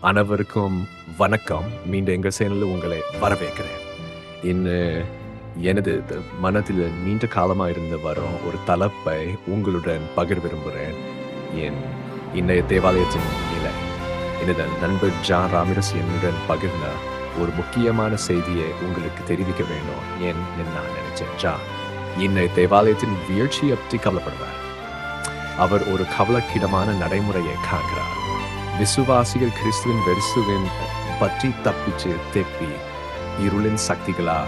அனைவருக்கும் வணக்கம். மீண்டும் எங்கள் சேனலில் உங்களை வரவேற்கிறேன். இன்னும் எனது த- மனதில் நீண்ட காலமாக இருந்து வரும் ஒரு தலைப்பை உங்களுடன் பகிர் விரும்புகிறேன். என் இன்றைய தேவாலயத்தின் நிலை. எனது நண்பர் ஜான் ராமிரஸ் என்னுடன் பகிர்ந்த ஒரு முக்கியமான செய்தியை உங்களுக்கு தெரிவிக்க வேண்டும் ஏன் நான் நினைச்சேன். ஜான் இன்றைய தேவாலயத்தின் வீழ்ச்சியை பற்றி கவலைப்படுவார். அவர் ஒரு கவலக்கிடமான நடைமுறையை காண்கிறார். விசுவாசிகள் கிறிஸ்துவின் வெரிசுவின் பற்றி தப்பிச்சு தேப்பி இருளின் சக்திகளா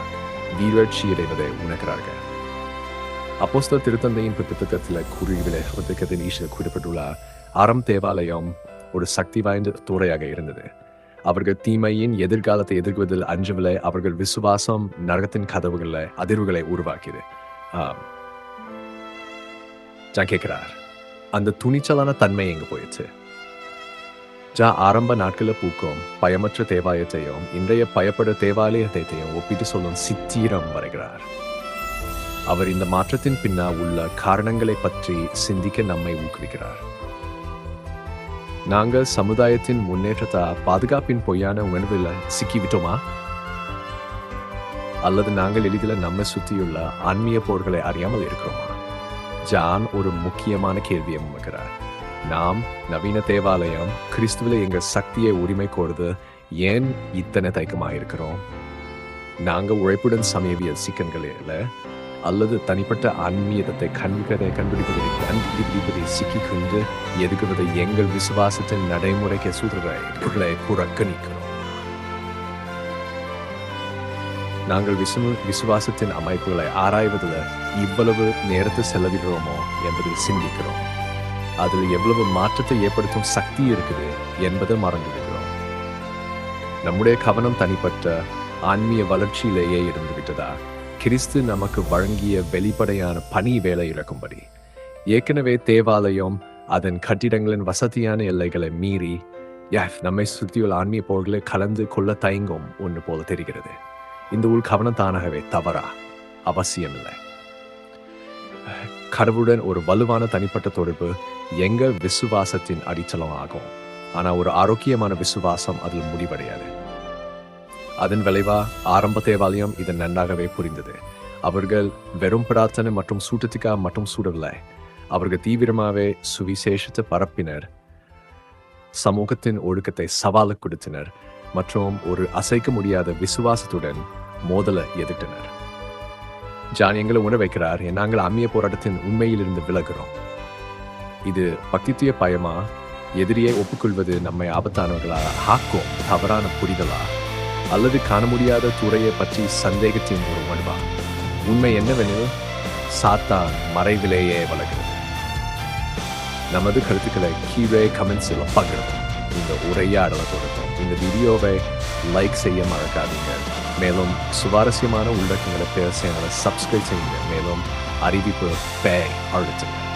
வீழ்ச்சியடைவதை உணர்கிறார்கள். அப்போஸ்தல திருத்தந்தையின் புத்தகத்தில் குறிவிலகத்தின் ஈஸ்வர் குறிப்பிட்டுள்ளார் அறம் தேவாலயம் ஒரு சக்தி வாய்ந்த துறையாக இருந்தது. அவர்கள் தீமையின் எதிர்காலத்தை எதிர்கொள்வதில் அஞ்சவில்லை அவர்கள் விசுவாசம் நரகத்தின் கதவுகளை அதிர்வுகளை உருவாக்கியது. கேட்கிறார் அந்த துணிச்சலான தன்மை எங்க போயிடுச்சு ஜா ஆரம்ப நாட்களில் பூக்கும் பயமற்ற தேவாலயத்தையும் இன்றைய பயப்பட தேவாலயத்தையும் ஒப்பிட்டு சொல்லும் சித்திரம் வரைகிறார். அவர் இந்த மாற்றத்தின் பின்னால் உள்ள காரணங்களை பற்றி சிந்திக்க நம்மை ஊக்குவிக்கிறார். நாங்கள் சமுதாயத்தின் முன்னேற்றத்தை பாதுகாப்பின் பொய்யான உணர்வில் சிக்கிவிட்டோமா? அல்லது நாங்கள் எளிதில் நம்மை சுற்றியுள்ள ஆன்மீக போர்களை அறியாமல் இருக்கிறோமா? ஜான் ஒரு முக்கியமான கேள்வியை முன்வைக்கிறார். நாம் நவீன தேவாலயம் கிறிஸ்துவில எங்கள் சக்தியை உரிமை கோருது. ஏன் இத்தனை தயக்கமாக இருக்கிறோம் நாங்கள் உழைப்புடன் சமயவியல் சிக்கன்களில் அல்லது தனிப்பட்ட ஆன்மீகத்தை கண்களை கண்டுபிடிப்பதை கண்டுபிடிப்பதை சிக்கிக்கொண்டு எதுக்குவதை எங்கள் விசுவாசத்தின் நடைமுறைக்கு சூழ்நிலை புறக்கணிக்கிறோம் நாங்கள் விசு விசுவாசத்தின் அமைப்புகளை ஆராய்வதில் இவ்வளவு நேரத்தை செலவிடுறோமோ என்பதில் சிந்திக்கிறோம். அதில் எவ்வளவு மாற்றத்தை ஏற்படுத்தும் சக்தி இருக்குது என்பதை மறந்துவிடுகிறோம். நம்முடைய கவனம் தனிப்பட்ட ஆன்மீக வளர்ச்சியிலேயே இருந்து விட்டதா கிறிஸ்து நமக்கு வழங்கிய வெளிப்படையான பணி வேலை இழக்கும்படி. ஏற்கனவே தேவாலயம் அதன் கட்டிடங்களின் வசதியான எல்லைகளை மீறி யாஃப் நம்மை சுற்றியுள்ள ஆன்மீக போர்களை கலந்து கொள்ள தயங்கும் ஒன்று போல தெரிகிறது. இந்த உள் கவனம் தானாகவே தவறா? அவசியமில்லை. கடவுளுடன் ஒரு வலுவான தனிப்பட்ட தொடர்பு எங்க விசுவாசத்தின் அடித்தளம் ஆகும். ஆனா ஒரு ஆரோக்கியமான விசுவாசம் அதில் முடிவடையாது. அதன் விளைவா ஆரம்ப தேவாலயம் இதை நன்றாகவே புரிந்தது. அவர்கள் வெறும் பிரார்த்தனை மற்றும் சூட்டத்துக்காக மட்டும் சூடவில்லை அவர்கள் தீவிரமாகவே சுவிசேஷத்தை பரப்பினர். சமூகத்தின் ஒழுக்கத்தை சவால கொடுத்தனர். மற்றும் ஒரு அசைக்க முடியாத விசுவாசத்துடன் மோதலை எதிர்த்தனர். ஜான் எங்களை உணர வைக்கிறார். நாங்கள் அம்மிய போராட்டத்தின் உண்மையிலிருந்து விலகிறோம். இது பக்தித்திய பயமா? எதிரியை ஒப்புக்கொள்வது நம்மை ஆபத்தானவர்களா? ஆக்கும் தவறான புரிதலா? அல்லது காண முடியாத துறையை பற்றி சந்தேகத்தின் ஒரு உணர்வா உண்மை என்னவெனில் சாத்தான் மறைவிலேயே வளர்கிறது. நமது கருத்துக்களை கீழே கமெண்ட்ஸில் பகிர்ந்து இந்த உரையாடலை தொடரும் இந்த வீடியோவை லைக் செய்ய மறக்காதீங்க. மேலும் சுவாரஸ்யமான உள்ளடக்கங்களை பேச சேனலை சப்ஸ்கிரைப் செய்யுங்க. மேலும் அறிவிப்பு பே அழுத்துங்க.